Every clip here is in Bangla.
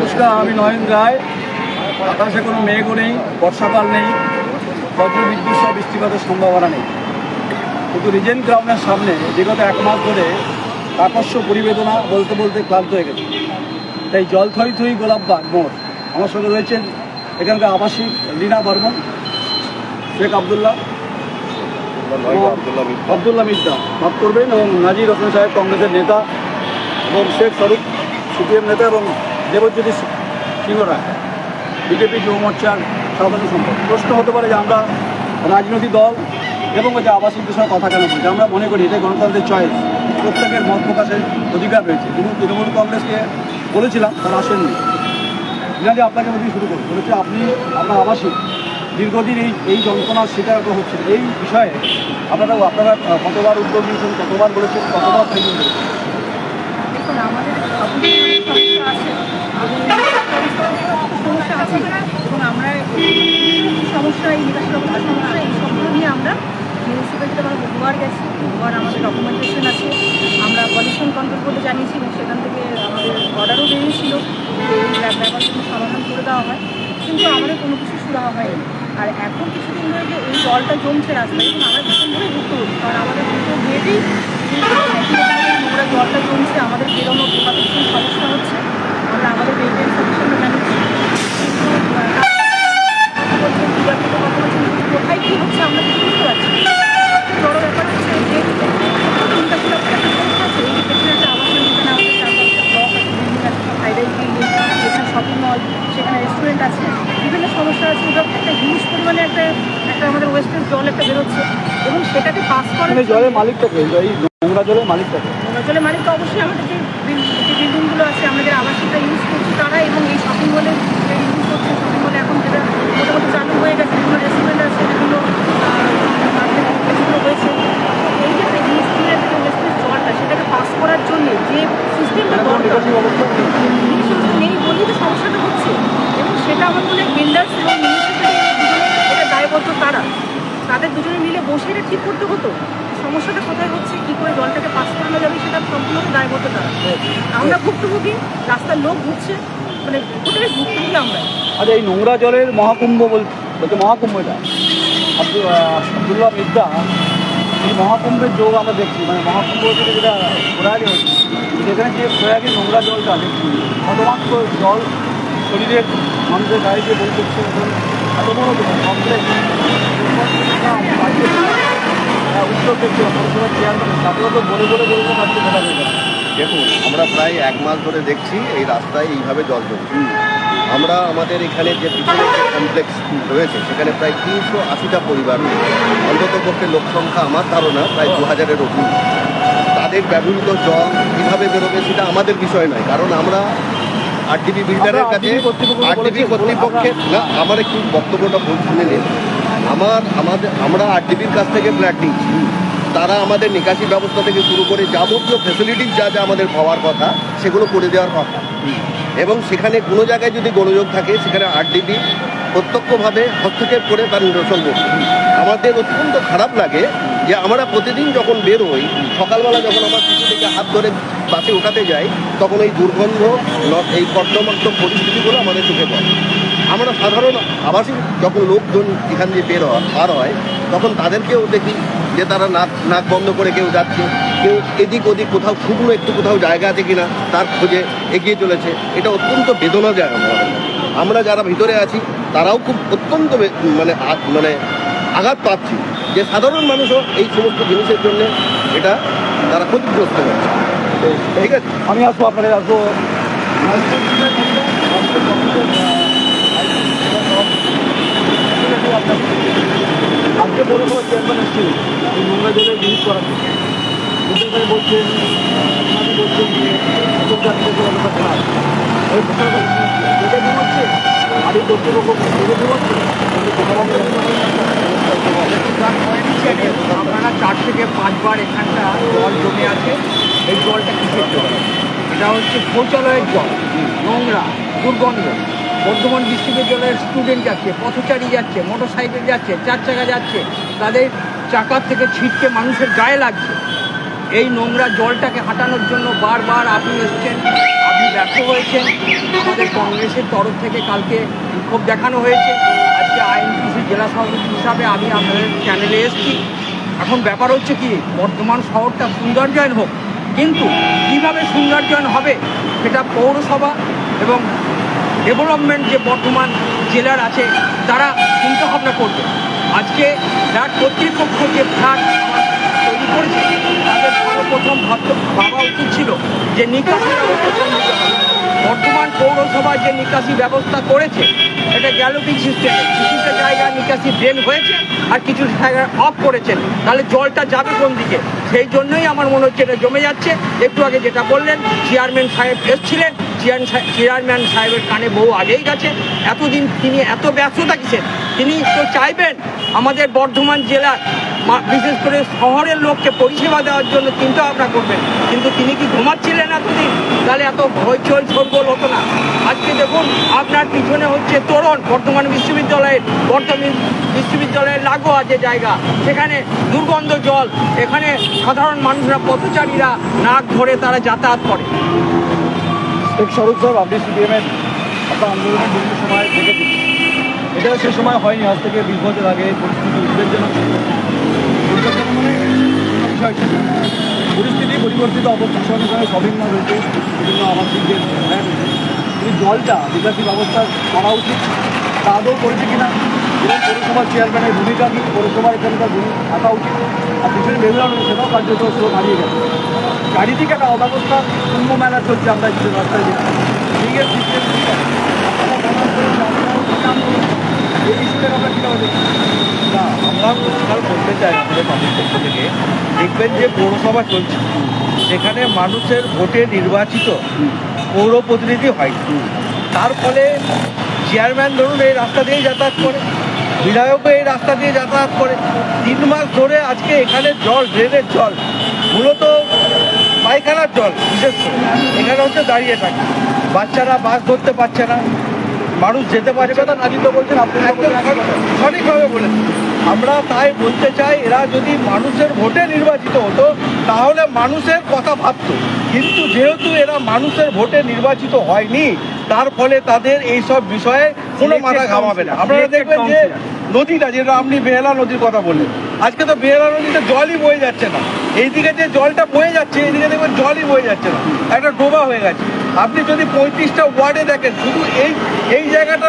নমস্কার, আমি নয়ন রায়। আকাশে কোনো মেঘও নেই, বর্ষাকাল নেই, বজ্র, বিদ্যুৎ সহ বৃষ্টিপাতের সম্ভাবনা নেই। কিন্তু রিজেন্ট গ্রাউন্ডের সামনে বিগত এক মাস ধরে আকর্ষ পরিবেদনা বলতে বলতে ক্লান্ত হয়ে গেছে। তাই জল থই থই গোলাপবাগ মোড় আমার সঙ্গে রয়েছেন এখানকার আবাসিক লীনা বর্মন, শেখ আবদুল্লাহ আবদুল্লাহ মিদ্দা। মাফ করবেন, এবং নাজির হোসেন সাহেব, কংগ্রেসের নেতা, এবং শেখ স্বরূপ সিপিএম নেতা, এবং দেবজ্যোতি সিংহ রায় বিজেপি যুব মোর্চার সাধারণ সম্পর্ক। প্রশ্ন হতে পারে যে আমরা রাজনৈতিক দল এবং যে আবাসিকদের সঙ্গে কথা কেন বলছি? আমরা মনে করি এটা গণতন্ত্রের চয়েস প্রত্যেকের মত প্রকাশের অধিকার রয়েছে। কিন্তু তৃণমূল কংগ্রেসকে বলেছিলাম, তারা আসেননি। যে আপনাকে বলি শুরু করুন বলেছে, আপনি আপনার আবাসিক। দীর্ঘদিন এই এই যন্ত্রণার শিকার হচ্ছে এই বিষয়ে আপনারা আপনারা কতবার উদ্যোগ নিয়েছেন কতবার বলেছেন, কতবার দেখুন, আমাদের সমস্যা আছে এবং আমরা সমস্যা এই নিকাশি সমস্যা এই নিয়ে আমরা মিউনিসিপ্যালিটিতে আমরা বহুবার গেছি বহুবার আমাদের ডকুমেন্টেশন আছে আমরা পলিউশন কন্ট্রোল করতে জানিয়েছি এবং সেখান থেকে আমাদের অর্ডারও বেরিয়েছিল ব্যাপারগুলো সমাধান করে দেওয়া হয় কিন্তু আমাদের কোনো কিছু সুরাহা হয়নি আর এখন কিছুদিন ধরে যে এই জলটা জমছে রাস্তায় এবং আমরা ভীষণভাবে ভুক্তভোগী কারণ আমাদের দুটো গেটেই নোংরা জলটা জমছে আমাদের বেরোনো ঢোকাতে সমস্যা হচ্ছে আমরা আমাদের কোথায় কী হচ্ছে আমরা কিছু বুঝতে পারছি। বড় ব্যাপার হচ্ছে যে শপিং মল সেখানে রেস্টুরেন্ট আছে বিভিন্ন সমস্যা আছে। ওটা একটা হিউজ পরিমাণে একটা একটা আমাদের ওয়েস্টের জল একটা বেরোচ্ছে এবং সেটাকে পাস করে মানে জলের মালিকটাকে নোংরা জলের মালিকটাকে। জলের মালিক তো অবশ্যই আমাদের যে বিল- যে বিল্ডিংগুলো আছে আমাদের আবাসিকরা ইউজ করছে তারা এবং এই শপিং মলে ইউজ করছে শপিং মলে এখন যেটা মোটামুটি চালু হয়ে গেছে বিভিন্ন রেস্টুরেন্ট আছে বিভিন্ন হয়েছে তো এই যে ওয়েস্টের জলটা সেটাকে পাস করার জন্য যে সিস্টেমটা দরকার নিকাশি ব্যবস্থা নেই। বলেই তো সমস্যাটা হচ্ছে এবং সেটা আমার মনে হয় বিল্ডার্স এবং মিউনিসিপ্যালিটি তাদের দুজনে মিলে বসে এটা ঠিক করতে হতো? সমস্যাটা কোথায় হচ্ছে? কি করে জলটাকে পাস করানো যাবে সেটা সম্পূর্ণ দায়বদ্ধ তারা আমরা ভুক্তভোগী, রাস্তার লোক ঘুরছে মানে টোটালি ভুক্তভোগী আমরা। আচ্ছা এই নোংরা জলের মহাকুম্ভ বল- বলতে মহাকুম্ভ এটা? আব্দুল আব্দুল্লাহ মিদ্দা, এই মহাকুম্ভের যোগ আমরা দেখছি মানে মহাকুম্ভ থেকে যেটা প্রয়াগে হচ্ছে, সেখানে যে প্রয়াগে নোংরা জলটা দেখছি কতমাত্র জল শরীরের মানুষের বই করছে এবং দেখুন, আমরা প্রায় এক মাস ধরে দেখছি এই রাস্তায় এইভাবে জল জমছে। আমরা আমাদের এখানে যে যে কমপ্লেক্স রয়েছে, সেখানে প্রায় তিনশো আশিটা পরিবার অন্তত পক্ষে লোক সংখ্যা আমার ধারণা প্রায় দু হাজারের অধিক। তাদের ব্যবহৃত জল কীভাবে বেরোবে সেটা আমাদের বিষয় নয়, কারণ আমরা আরটিপি বিল্ডারের কাছে বলেছি, কর্তৃপক্ষের না আমার একটু বক্তব্যটা শুনে নিন। আমার আমাদের আমরা আরটিপির কাছ থেকে ফ্ল্যাট নিচ্ছি। তারা আমাদের নিকাশি ব্যবস্থা থেকে শুরু করে যাবতীয় ফেসিলিটিস যা যা আমাদের পাওয়ার কথা সেগুলো করে দেওয়ার কথা। এবং সেখানে কোনো জায়গায় যদি গোলযোগ থাকে সেখানে আরডিবি প্রত্যক্ষভাবে হস্তক্ষেপ করে তার নিরসন করবে আমাদের অত্যন্ত খারাপ লাগে যে আমরা প্রতিদিন যখন বেরোই সকালবেলা যখন আমার কিছু থেকে হাত ধরে বাসে ওঠাতে যাই, তখন এই দুর্গন্ধ এই কর্দমাক্ত পরিস্থিতিগুলো আমাদের চোখে পড়ে। আমরা সাধারণ আবাসিক যখন লোকজন এখান দিয়ে বের হয় পার হয়, তখন তাদেরকেও দেখি যে তারা নাক নাক বন্ধ করে কেউ যাচ্ছে, কেউ এদিক ওদিক কোথাও শুকনো একটু কোথাও জায়গা আছে কিনা, তার খোঁজে এগিয়ে চলেছে। এটা অত্যন্ত বেদনা জায়গা আমরা যারা ভিতরে আছি, তারাও খুব অত্যন্ত মানে মানে আঘাত পাচ্ছি। যে সাধারণ মানুষও এই সমস্ত জিনিসের জন্য এটা তারা ক্ষতিগ্রস্ত হচ্ছে। ঠিক আছে? আমি আসব, আপনাদের আসব। আজকে বলে বলো চেয়ারম্যান এসেছিল এই নোংরা জলে জিনিস করাতে বুঝতে বলছেন বলছেন এটা কি হচ্ছে আদি কর্তৃপক্ষ এটা কি হচ্ছে তার পয়েন্ট চ্যানে আপনারা চার থেকে পাঁচবার এখানটা জল জমে আছে। এই জলটা কিসের জল? এটা হচ্ছে শৌচালয়ের জল, নোংরা, দুর্গন্ধ। বর্ধমান ডিস্ট্রিক্টের জলের স্টুডেন্ট যাচ্ছে, পথচারী যাচ্ছে মোটর সাইকেল যাচ্ছে, চার চাকা যাচ্ছে, তাদের চাকার থেকে ছিটকে মানুষের গায়ে লাগছে। এই নোংরা জলটাকে হাঁটানোর জন্য বারবার আপনি এসছেন। ব্যর্থ হয়েছে আমাদের কংগ্রেসের তরফ থেকে কালকে বিক্ষোভ দেখানো হয়েছে। আজকে আইএনটিসি জেলা সভাপতি হিসাবে আমি আপনাদের চ্যানেলে এসেছি। এখন ব্যাপার হচ্ছে কি, বর্ধমান শহরটা সৌন্দর্যায়ন হোক, কিন্তু কীভাবে সৌন্দর্যায়ন হবে সেটা পৌরসভা এবং ডেভেলপমেন্ট যে বর্ধমান জেলার আছে, তারা চিন্তা ভাবনা করবে। আজকে ফ্ল্যাট কর্তৃপক্ষ যে ফ্ল্যাট করেছে তাদের ভাবা উচিত ছিল যে নিকাশি বর্তমান পৌরসভা যে নিকাশি ব্যবস্থা করেছে, এটা গ্যালোপিং সিস্টেমে কিছুটা জায়গায় নিকাশি ড্রেন হয়েছে আর কিছু জায়গায় অফ করেছেন তাহলে জলটা যাবে কোন দিকে? সেই জন্যই আমার মনে হচ্ছে এটা জমে যাচ্ছে। একটু আগে যেটা বললেন চেয়ারম্যান সাহেব এসছিলেন। চেয়ারম্যান সাহেবের কানে বহু আগেই গেছে। এতদিন তিনি এত ব্যস্ত থাকছেন তিনি তো চাইবেন আমাদের বর্ধমান জেলার বিশেষ করে শহরের লোককে পরিষেবা দেওয়ার জন্য চিন্তা ভাবনা করবেন। কিন্তু তিনি কি ঘুমাচ্ছিলেন এতদিন? তাহলে এত হইচই শোরগোল হতো না। আজকে দেখুন, আপনার পিছনে হচ্ছে তোরণ, বর্ধমান বিশ্ববিদ্যালয়ের বর্ধমান বিশ্ববিদ্যালয়ের লাগোয়া যে জায়গা। সেখানে দুর্গন্ধ জল, এখানে সাধারণ মানুষরা, পথচারীরা নাক ধরে তারা যাতায়াত করে। স্বরূপ আপনি সিপিএমের আন্দোলনের বিভিন্ন সময় সে সময় হয়নি, আজ থেকে বিশ বছর আগে পরিস্থিতি উদ্বেগজনক অন্য বিষয় ছিল। পরিস্থিতি পরিবর্তিত অবস্থার সঙ্গে সঙ্গে সবিঘ্ন রয়েছে বিভিন্ন আবাসিকদের হ্যাঁ কিন্তু জলটা বিকাশী ব্যবস্থা করা উচিত। তা আদৌ করেছে কিনা, এবং পৌরসভার চেয়ারম্যানের ভূমিকা কি, পৌরসভার এখানকার ভূমি থাকা উচিত, আর পিছনে বেরোনো সেটাও কার্যত স্লো দাঁড়িয়ে গেছে। চারিদিকে একটা অব্যবস্থা, কুম্ভ মেলা চলছে আমরা রাস্তায় দেখছি। সিস্টেম না আমরা বলতে চাই দেখবেন যে পৌরসভা চলছে। সেখানে মানুষের ভোটে নির্বাচিত পৌর প্রতিনিধি হয়। তার ফলে চেয়ারম্যান ধরুন এই রাস্তা দিয়েই যাতায়াত করে বিধায়কও এই রাস্তা দিয়ে যাতায়াত করে। তিন মাস ধরে আজকে এখানে জল ড্রেনের জল, মূলত পায়খানার জল বিশেষ করে। এখানে হচ্ছে দাঁড়িয়ে থাকে। বাচ্চারা বাস ধরতে পারছে না। মানুষ যেতে পারছে কথা না নাজিত বলছেন আপনি সঠিকভাবে বলেছেন। আমরা তাই বলতে চাই এরা যদি মানুষের ভোটে নির্বাচিত হতো তাহলে মানুষের কথা ভাবতো। কিন্তু যেহেতু এরা মানুষের ভোটে নির্বাচিত হয়নি তার ফলে তাদের এই সব বিষয়ে কোনো মাথা ঘামাবে না। আপনারা দেখবেন যে নদীটা যেটা আপনি বেহালা নদীর কথা বললেন আজকে তো বেহালা নদীতে জলই বয়ে যাচ্ছে না। এইদিকে যে জলটা বয়ে যাচ্ছে এইদিকে দেখবেন জলই বয়ে যাচ্ছে না। একটা ডোবা হয়ে গেছে। আপনি যদি পঁয়ত্রিশটা ওয়ার্ডে দেখেন শুধু এই এই জায়গাটা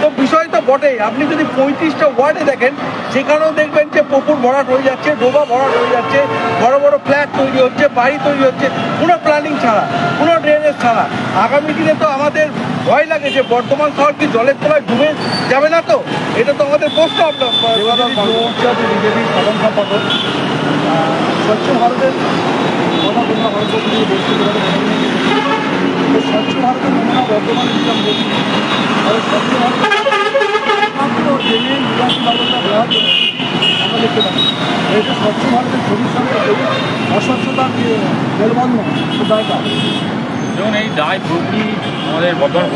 তো বিষয় তো বটেই। আপনি যদি পঁয়ত্রিশটা ওয়ার্ডে দেখেন সেখানেও দেখবেন যে পুকুর ভরাট হয়ে যাচ্ছে ডোবা ভরাট হয়ে যাচ্ছে বড় বড় ফ্ল্যাট তৈরি হচ্ছে বাড়ি তৈরি হচ্ছে কোনো প্ল্যানিং ছাড়া কোনো ড্রেনেজ ছাড়া। আগামী দিনে তো আমাদের ভয় লাগে যে বর্তমান শহর কি জলের তলায় ডুবে যাবে না তো? এটা তো আমাদের প্রশ্ন আপনার সাধারণ সম্পাদক স্বচ্ছ ভারতের কথা বলতে তো স্বচ্ছ ভারতের নমুনা বর্তমানে যেটা আমি বলছি তাহলে স্বচ্ছ ভারত মাত্র ট্রেনে নির্বাচন ব্যবস্থা দেওয়ার জন্য দেখতে পাচ্ছি এই যে স্বচ্ছ ভারতের ছবির অস্বচ্ছতার যে মেলবন্ধন দরকার যেমন এই দায় পুরোপুরি আমাদের বর্ধমান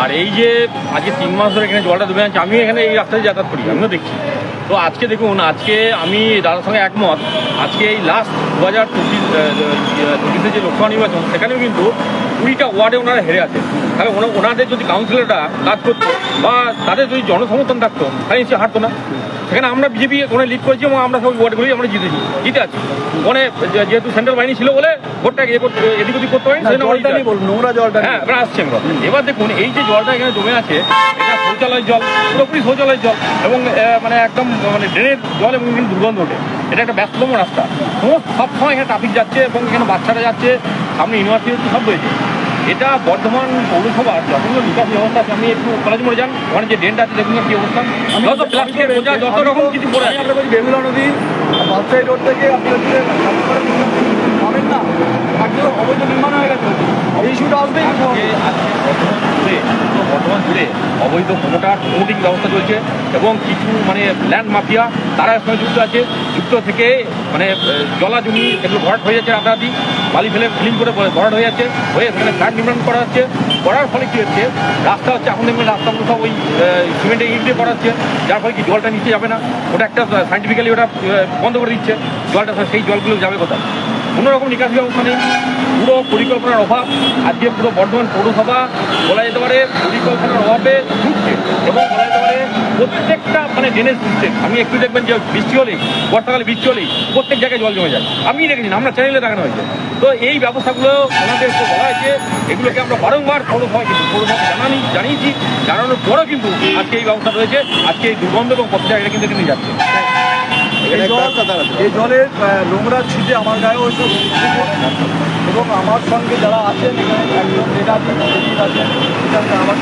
আর এই যে আজকে তিন মাস ধরে এখানে জলটা ডুবে যাচ্ছে, আমি এখানে এই রাস্তায় যাতায়াত করি, আমিও দেখছি। তো আজকে দেখুন, আজকে আমি দাদার সঙ্গে একমত, আজকে এই লাস্ট দু হাজার চব্বিশ যে লোকসভা নির্বাচন, সেখানেও কিন্তু কুড়িটা ওয়ার্ডে ওনারা হেরে আছে। তাহলে ওনাদের যদি কাউন্সিলররা কাজ করতো, বা তাদের যদি জনসমর্থন থাকতো, তাহলে সে হারতো না। সেখানে আমরা বিজেপি ওখানে লিড করেছি এবং আমরা সব ওয়ার্ডগুলোই আমরা জিতেছি। জিতে আছি? ওখানে যেহেতু সেন্ট্রাল বাহিনী ছিল বলে ভোটটা ইয়ে করতে এদিক ওদিক করতে পারি বলুন নোংরা জলটা হ্যাঁ এবার আসছে আমরা। এবার দেখুন এই যে জলটা এখানে জমে আছে এটা শৌচালয়ের জল পুরোপুরি শৌচালয়ের জল এবং মানে একদম মানে ড্রেনের জল এবং দুর্গন্ধ ওঠে। এটা একটা ব্যস্ততম রাস্তা। সমস্ত সব সময় এখানে ট্রাফিক যাচ্ছে এবং এখানে বাচ্চারা যাচ্ছে সামনে ইউনিভার্সিটি সব রয়েছে। এটা বর্ধমান পৌরসভার যতগুলো বিকাশ ব্যবস্থা আমি আপনি একটু কলেজ মোড়ে যান ওখানে যে ড্রেনটা আছে দেখুন কি অবস্থা। যত প্লাস্টিকের বোঝা যত রকম কিছু পড়ে আছে বেগুলা নদী বাদশাহী রোড থেকে আপনি পাবেন না। অবৈধ নির্মাণ হয়ে গেছে। এই ইস্যুটা আজকে বর্তমান জুড়ে অবৈধ প্রমোটার প্রমোটিং ব্যবস্থা চলছে এবং কিছু মানে ল্যান্ড মাফিয়া তারা এর সঙ্গে যুক্ত আছে। যুক্ত থেকে মানে জলা জমি এগুলো ভরাট হয়ে যাচ্ছে রাতারাতি বালি ফেলে ফিলিং করে ভরাট হয়ে যাচ্ছে হয়ে সেখানে ফ্ল্যাট নির্মাণ করা হচ্ছে। করার ফলে কী হচ্ছে? রাস্তা হচ্ছে এখন দেখবেন রাস্তাগুলো সব ওই সিমেন্টে ইট দিয়ে করা হচ্ছে। যার ফলে কি জলটা নিচে যাবে না? ওটা একটা সাইন্টিফিক্যালি ওটা বন্ধ করে দিচ্ছে। জলটা সেই জলগুলো যাবে কোথায়? কোনো রকম নিকাশি ব্যবস্থা নেই। পুরো পরিকল্পনার অভাব। আজকে পুরো বর্ধমান পৌরসভা বলা যেতে পারে পরিকল্পনার অভাবে ঢুকছে এবং বলা যেতে পারে প্রত্যেকটা মানে ড্রেনেজ সিস্টেম আমি একটু দেখবেন যে বৃষ্টি হলেই, বর্ষাকালে বৃষ্টি হলেই প্রত্যেক জায়গায় জল জমে যায়। আমি দেখেছি আমরা চ্যানেলে দেখানো হয়েছে। তো এই ব্যবস্থাগুলো ওনাদেরকে বলা হয়েছে, এগুলোকে আমরা বারংবার পৌরসভা কিন্তু পৌরসভা জানানি, জানিয়েছি। জানানোর পরেও কিন্তু আজকে এই ব্যবস্থা রয়েছে। আজকে এই দুর্গন্ধ এবং প্রত্যেক জায়গায় কিন্তু যাচ্ছে। এই জলের নোংরা ছিটে আমার গায়েও এসে এবং আমার সঙ্গে যারা আছেন একজন নেতাজি আছেন আমার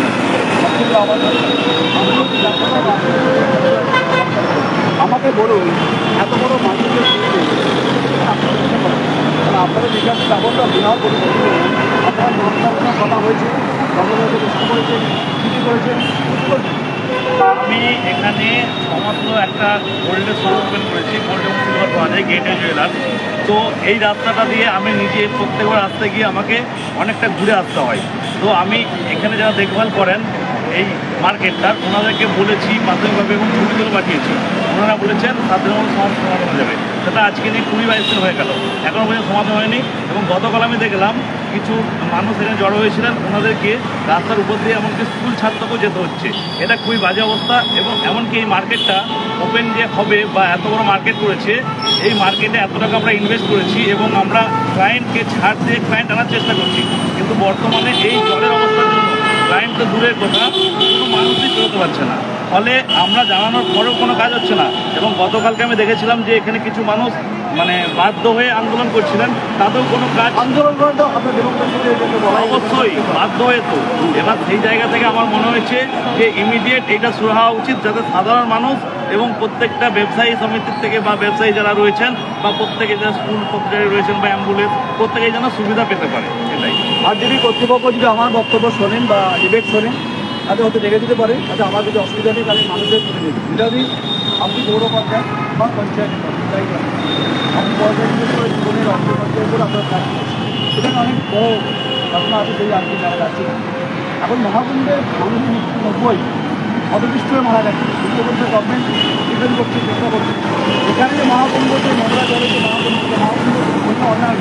আমাকে বলুন এত বড় মানুষের আপনাদের বিকাশ ব্যবস্থা বিহার করে আপনার নাম কথা হয়েছে চেষ্টা করেছেন কিছু করেছেন? আমি এখানে সমস্ত একটা গোল্ডের শো করেছি গোল্ডেন সিলভার পাওয়া যায় গেটে জুয়েলার তো এই রাস্তাটা দিয়ে আমি নিজে প্রত্যেকবার আসতে গিয়ে আমাকে অনেকটা ঘুরে আসতে হয়। তো আমি এখানে যারা দেখভাল করেন এই মার্কেটটা, ওনাদেরকে বলেছি প্রাথমিকভাবে এবং ছবি তুলে পাঠিয়েছি। ওনারা বলেছেন, তাদের মধ্যে সমস্যা সমাধান হয়ে যাবে। সেটা আজকে নিয়ে কুড়ি বাইশ দিন হয়ে গেল। এখনও পর্যন্ত সমাধান হয়নি এবং গতকাল আমি দেখলাম কিছু মানুষ এখানে জড়ো হয়েছিলেন, ওনাদেরকে রাস্তার উপর দিয়ে এমনকি স্কুল ছাত্রকেও যেতে হচ্ছে। এটা খুবই বাজে অবস্থা এবং এমনকি এই মার্কেটটা ওপেন যে হবে বা এত বড় মার্কেট করেছে, এই মার্কেটে এত টাকা আমরা ইনভেস্ট করেছি এবং আমরা ক্লায়েন্টকে ছাড় দিয়ে ক্লায়েন্ট আনার চেষ্টা করছি। কিন্তু বর্তমানে এই জলের অবস্থার জন্য ক্লায়েন্ট তো দূরের কথা, কোনো মানুষই চলতে পারছে না। ফলে আমরা জানানোর পরেও কোনো কাজ হচ্ছে না। এবং গতকালকে আমি দেখেছিলাম যে এখানে কিছু মানুষ মানে বাধ্য হয়ে আন্দোলন করছিলেন তাতেও কোনো কাজ আন্দোলন অবশ্যই বাধ্য হয়ে তো। এবার সেই জায়গা থেকে আমার মনে হয়েছে যে ইমিডিয়েট এটা শুরু হওয়া উচিত যাতে সাধারণ মানুষ এবং প্রত্যেকটা ব্যবসায়ী সমিতির থেকে বা ব্যবসায়ী যারা রয়েছেন বা প্রত্যেকে যারা স্কুল প্রত্যেকে রয়েছেন বা অ্যাম্বুলেন্স প্রত্যেকেই যেন সুবিধা পেতে পারে এটাই। আর যদি কর্তৃপক্ষ যদি আমার বক্তব্য শোনেন বা ডিবেট শোনেন তাতে হয়তো রেখে দিতে পারে আচ্ছা আমার যদি অসুবিধা নেই তাহলে মানুষের যদি আপনি পৌর পঞ্চায়েত বা পঞ্চায়েত যাই হোক, আপনি পঞ্চায়েত করে জীবনের কাজ করছেন সেখানে অনেক বড় ঘটনা আছে সেই আজকে জানা যাচ্ছে। এখন মহাকুণ্ডের মানুষের মৃত্যু নব্বই অবশিষ্ট হয়ে মারা গেছে। উত্তরপ্রদেশ গভর্নমেন্ট ডিপেন্ড করছে চেষ্টা করছে। এখানে যে মহাকুণ্ড যে নোংরা জলে যে মহাকুণ্ড যে মহাকুণ্ড কোনো অন্যায়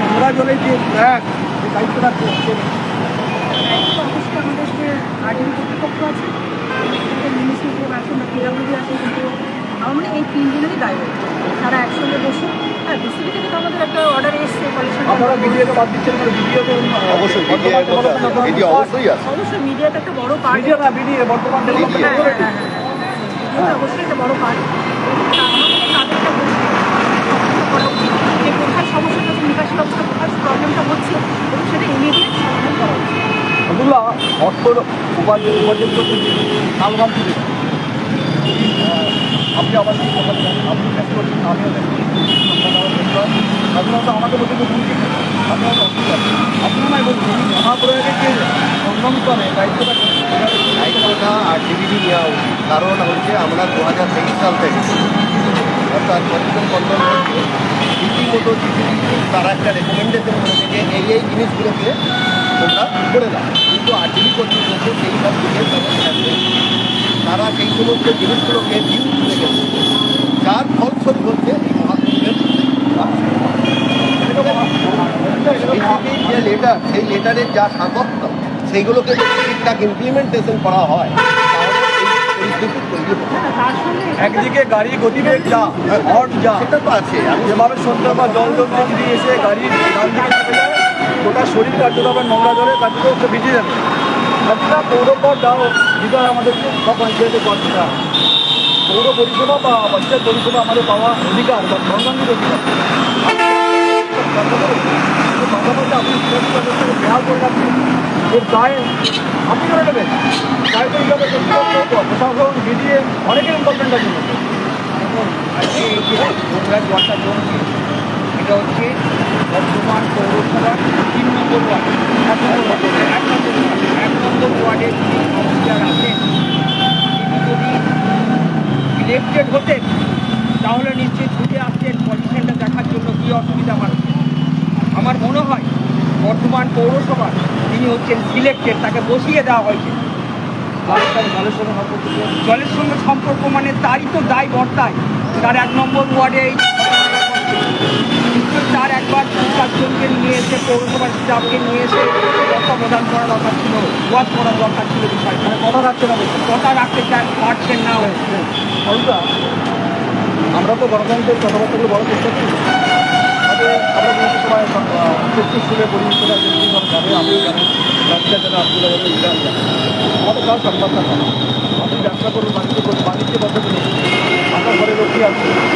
নোংরা জলে যে ব্যাগ যে দায়িত্বটা করছে আমাদের যে আর্টিন কর্তৃপক্ষ আছে পিডাব্লিউডি আছে কিন্তু আমার মনে এই তিনজনেরই দায়ী। তারা একসঙ্গে বসে হ্যাঁ বিসিবি থেকে তো আমাদের একটা অর্ডার এসছে মানে ভিডিও অবশ্যই মিডিয়া এর মধ্যে আছে এটি অবশ্যই অবশ্যই মিডিয়াতে একটা বড় পার্ট ভিডিও না ভিডিও হ্যাঁ হ্যাঁ। হ্যাঁ অবশ্যই একটা বড় পার্ট কোথায় সমস্যাটা হচ্ছে নিকাশি ব্যবস্থা কোথায় প্রবলেমটা হচ্ছে এবং সেটা ইমিডিয়েট সমাধান করা উচিত আব্দুল্লাহ উপার্জন উপার্জন করতে আলবাম তুলে আপনি আমার সাথে কথা বলেন আপনি ফেস করছেন আমিও সাধারণত আমাকে বলতে কি আপনার অসুবিধা। আপনার নয় বলছি মহাপ্রয়াগের যে সংগম করে দায়িত্বটা দায়িত্বটা আর ডিবিডি নেওয়া উচিত। কারণ হচ্ছে আমরা দু হাজার তেইশ সাল থেকে অর্থাৎ পলিউশন কন্ট্রোল রীতিমতো তারা একটা রেকমেন্ডেশন করেছে যে এই এই জিনিসগুলোকে তোমরা করে দাও। কিন্তু আরটিভি কর্তৃপক্ষ সেই তারা সেই সমস্ত জিনিসগুলোকে রেখেছে যার ফলস্বরূপ হচ্ছে এই যে লেটার সেই লেটারের যা সামর্থ্য সেইগুলোকে যদি ঠিকঠাক ইমপ্লিমেন্টেশন করা হয় একদিকে গাড়ি গতিবেগ যা হট যা সেটা তো আছে। যেভাবে সন্ধ্যা বা জল জলতে যদি এসে গাড়ির গোটা শরীর কার্যকর নোংরা জলে হচ্ছে ভিজে যাবে। একটা পৌরকর দাও হয় আমাদেরকে বা পঞ্চায়েতের কর দিতে হয়। পৌর পরিষেবা বা পঞ্চায়েত পরিষেবা আমাদের পাওয়া অধিকার বা সর্বাঙ্গীন অধিকার। আপনি করে আপনি করে নেবেন? এটা হচ্ছে বর্তমান পৌরসভার তিন নম্বর ওয়ার্ড, এক নম্বর ওয়ার্ড। এক নম্বর ওয়ার্ডের যিনি কাউন্সিলর আছেন তিনি যদি ইলেকটেড হতেন তাহলে নিশ্চয়ই ছুটে আসতেন পজিশনটা দেখার জন্য কী অসুবিধা মানুষের? আমার মনে হয় বর্তমান পৌরসভার তিনি হচ্ছেন সিলেক্টেড তাকে বসিয়ে দেওয়া হয়েছে। জলের সঙ্গে সম্পর্ক মানে তারই তো দায় বর্তায়। তার এক নম্বর ওয়ার্ডে। তার একবার চারজনকে নিয়ে এসে পৌরসভার স্টাফকে নিয়ে এসে তত্ত্বাবধান করা দরকার ছিল ওয়াচ করা দরকার ছিল বিষয়টা। মানে কথা রাখছে না কথা রাখতে চান পারছেন না ফলটা আমরা তো গণতন্ত্রের কথাবার্তাগুলো বড় চেষ্টা করি। তবে আমরা বিভিন্ন সময় ভাবে আমিও জানি ব্যবসা আব্দুল্লাহ ইরান যাবে আমাদের কাজ করা আপনি ব্যবসা করুন বাণিজ্য করুন বাণিজ্য পদ্ধতি আপনার ঘরে লক্ষ্মী আছে।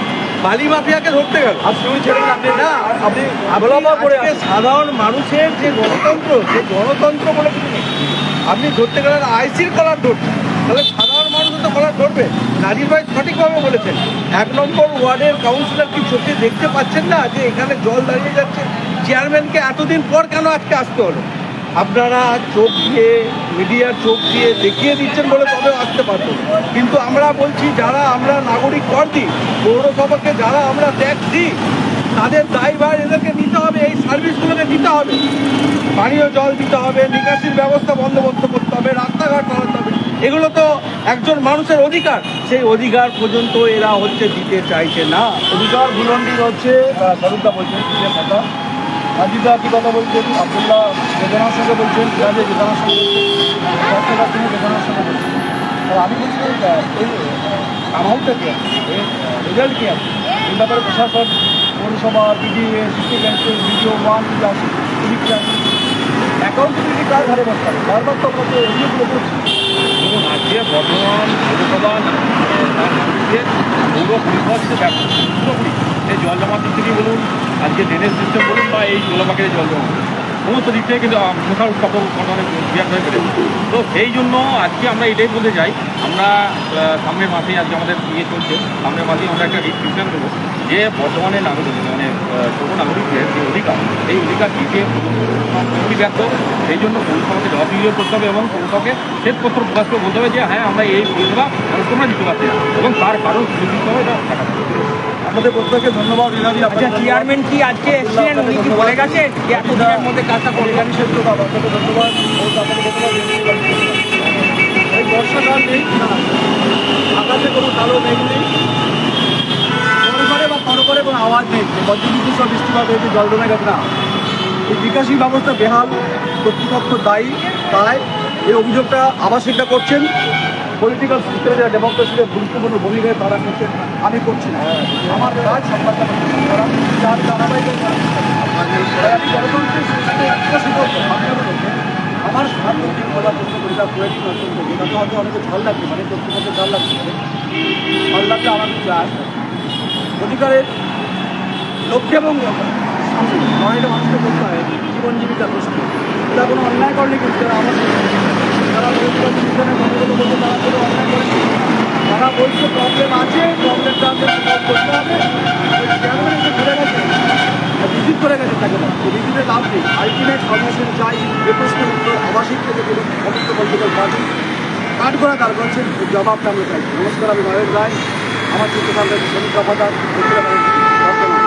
বালি মাফিয়াকে ধরতে গেল। না আপনি সাধারণ মানুষের যে গণতন্ত্র সে গণতন্ত্র বলে কিছু নেই। আপনি ধরতে গেলেন আইসির কলার ধরছেন তাহলে সাধারণ মানুষ তো কলার ধরবে। নাজির ভাই সঠিকভাবে বলেছেন এক নম্বর ওয়ার্ডের কাউন্সিলর কি চোখে দেখতে পাচ্ছেন না যে এখানে জল দাঁড়িয়ে যাচ্ছে? চেয়ারম্যানকে এতদিন পর কেন আজকে আসতে হলো? আপনারা চোখ দিয়ে মিডিয়ার চোখ দিয়ে দেখিয়ে দিচ্ছেন বলে তবে আসতে পারতো। কিন্তু আমরা বলছি, যারা আমরা নাগরিক কর দিই পৌরসভাকে যারা আমরা ট্যাক্স দিই, তাদের দায়ভার এদেরকে নিতে হবে, এই সার্ভিসগুলোকে দিতে হবে। পানীয় জল দিতে হবে, নিকাশির ব্যবস্থা বন্দোবস্ত করতে হবে, রাস্তাঘাট বানাতে হবে। এগুলো তো একজন মানুষের অধিকার। সেই অধিকার পর্যন্ত এরা হচ্ছে দিতে চাইছে না। অধিকার ভুলন্ডি হচ্ছে স্বরূপদা বলছেন কথা আজিদা কি কথা বলছেন? আবদুল্লাহ বেদনার সঙ্গে বলছেন সিরাজে বেদনার সঙ্গে বলছেন তিনি বেদনার সঙ্গে বলছেন। আমি বলছি এই অ্যামাউন্টটা কি আছে? রেজাল্ট কি আছে? এই ব্যাপারে প্রশাসন, পৌরসভা বিডিএ সিটি ব্যাংকের বিডিও ওয়ান কি আছে তিনি কি আছে অ্যাকাউন্টেবিলিটি কার ঘরে বসতে হবে বারবার তো আমরা তো অভিযোগগুলো আজকে বর্ধমান পৌরসভা তার পৌর পরিষদ পুরোপুরি সেই জল জমার দিক থেকে বলুন, আজকে ড্রেনেজ সিস্টেম বলুন বা এই জলপাকের জল জমা সমস্ত দিক থেকে কিন্তু মশার উৎপাদ অনেক বিরাট হয়ে পেরেছে তো সেই জন্য আজকে আমরা এটাই বলতে চাই, আমরা সামনের মাসেই আজকে আমাদের ইয়ে চলছে, সামনের মাসেই আমরা একটা ডিসিশন দেবো, যে বর্তমানে নাগরিক মানে ছোট নাগরিকদের যে অধিকার এই অধিকার দিতে পুরোপুরি ব্যর্থ। সেই জন্য পৌরসভাকে জবাবদিহি করতে হবে এবং পৌরসভাকে শ্বেতপত্র প্রকাশ করে বলতে হবে যে হ্যাঁ আমরা এই পরিষেবা তোমরা দিতে পারছি। এবং তার কারণ দিতে হবে, এটা আপনাদের প্রত্যেককে ধন্যবাদ রিনাদি আচ্ছা চেয়ারম্যান কি আজকে এসেছিলেন? উনি কি বলে গেছেন যে এত দিনের মধ্যে কাজটা করবেন আপনাকে ধন্যবাদ। এই বর্ষাকাল নেই। আকাশে কোনো কালো মেঘ নেই। করে কোনো করে কোনো আওয়াজ নেই। বজ্রবিদ্যুৎ সব বৃষ্টিপাত হয়েছে জল জমে গেছে না এই বিকাশী ব্যবস্থা বেহাল কর্তৃপক্ষ দায়ী। তাই এই অভিযোগটা আবাসিকরা করছেন। পলিটিক্যাল সিস্টেমে যারা ডেমোক্রেসিতে গুরুত্বপূর্ণ ভূমিকা তারা করছেন আমি করছি না। আমার কাজ সংবাদটা করা মধ্যে আমার সামনে করি, তার প্রয়োজন তো হয়তো অনেকে লাগতে পারে কর্তৃপক্ষের ঝড় লাগতে ঝড় লাগলে আমার চাই অধিকারের লক্ষ্যে এবং মানুষকে করতে হয়, জীবন জীবিকা প্রশ্ন। এটা কোনো অন্যায় করলে কিন্তু তারা আমার তারা কোনো অন্যায় করেনি তারা বলছে প্রবলেম আছে প্রবলেমটা করতে হবে করে গেছে তাকে ভিজিটে লাভ নেই আলটিমেট সলিউশন চাই উত্তর আবাসিক থেকে কোনো সমস্ত পলিটিক্যাল পার্টি কাঠ করা করছেন জবাবটা আমরা চাই নমস্কার আমি নরেন রায় আমার শ্রমিক দফাদার দক্ষিণ